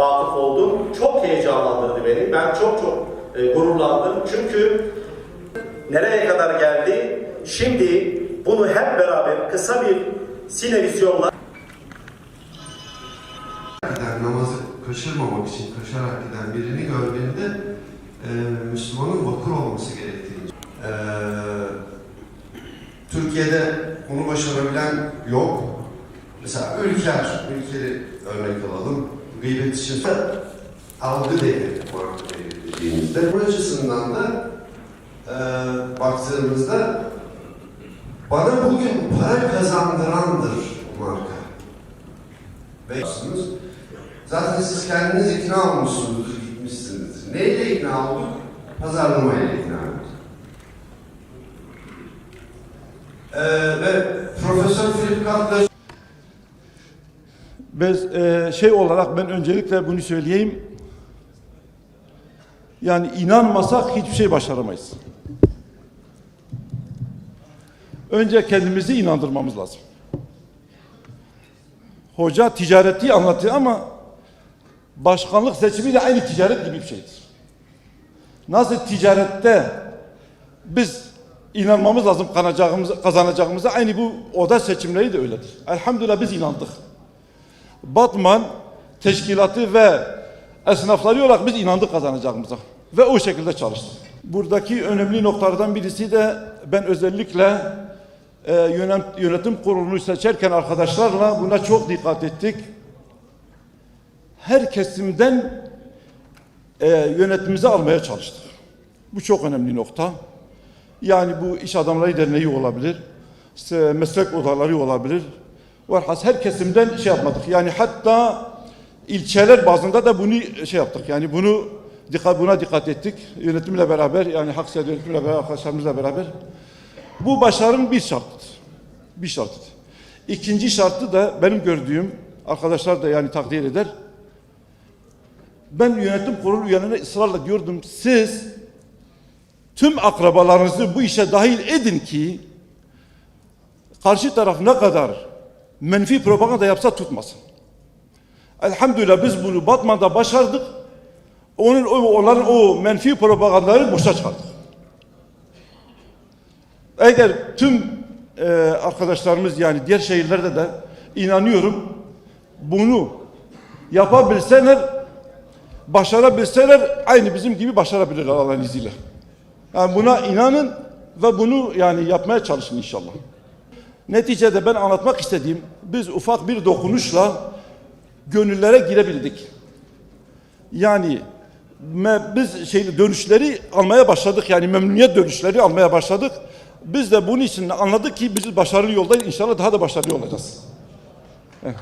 vakıf oldum. Çok heyecanlandırdı beni. Ben çok çok e, gururlandım. Çünkü nereye kadar geldi? Şimdi bunu hep beraber kısa bir sinevizyonla giden namazı kaçırmamak için kaçarak giden birini gördüğünde e, Müslümanın vakur olması gerektiğini e, Türkiye'de bunu başarabilen yok. Mesela Ülker, Ülker'i örnek alalım. Gıybet dışında algı değeri var dediğimizde. Bu açısından da e, baktığımızda bana bugün para kazandırandır bu marka. Ve Zaten siz kendiniz ikna olmuşsunuzdur, gitmişsinizdir. Neyle ikna olduk? Pazarlamayla ikna olduk. Ee, ve Profesör Philip Kotler Biz e, şey olarak ben öncelikle bunu söyleyeyim. Yani inanmasak hiçbir şey başaramayız. Önce kendimizi inandırmamız lazım. Hoca ticareti anlatıyor ama başkanlık seçimi de aynı ticaret gibi bir şeydir. Nasıl ticarette biz inanmamız lazım kazanacağımıza, kazanacağımıza aynı bu oda seçimleri de öyledir. Elhamdülillah biz inandık. Batman teşkilatı ve esnafları olarak biz inandık kazanacağımıza. Ve o şekilde çalıştık. Buradaki önemli noktalardan birisi de ben özellikle e, yönem, yönetim kurulunu seçerken arkadaşlarla buna çok dikkat ettik. Her kesimden e, yönetimimizi almaya çalıştık. Bu çok önemli nokta. Yani bu iş adamları derneği olabilir, meslek odaları olabilir. Varhas her kesimden şey yapmadık. Yani hatta ilçeler bazında da bunu şey yaptık. Yani bunu dikkat buna dikkat ettik. Yönetimle beraber yani Haksiyat yönetimiyle beraber arkadaşlarımızla beraber. Bu başarının bir şartıdır. Bir şartıdır. İkinci şartı da benim gördüğüm arkadaşlar da yani takdir eder. Ben yönetim kurulu üyelerine ısrarla diyordum siz tüm akrabalarınızı bu işe dahil edin ki karşı taraf ne kadar menfi propaganda yapsa tutmasın. Elhamdülillah biz bunu Batman'da başardık. Onun, o- onların o menfi propagandaları boşa çıkardık. Eğer tüm e, arkadaşlarımız yani diğer şehirlerde de inanıyorum bunu yapabilseler başarabilseler aynı bizim gibi başarabilirler Allah'ın izniyle. Yani buna inanın ve bunu yani yapmaya çalışın inşallah. Neticede ben anlatmak istediğim biz ufak bir dokunuşla gönüllere girebildik. Yani biz şey dönüşleri almaya başladık yani memnuniyet dönüşleri almaya başladık. Biz de bunun için anladık ki biz başarılı yoldayız. İnşallah daha da başarılı olacağız. Evet.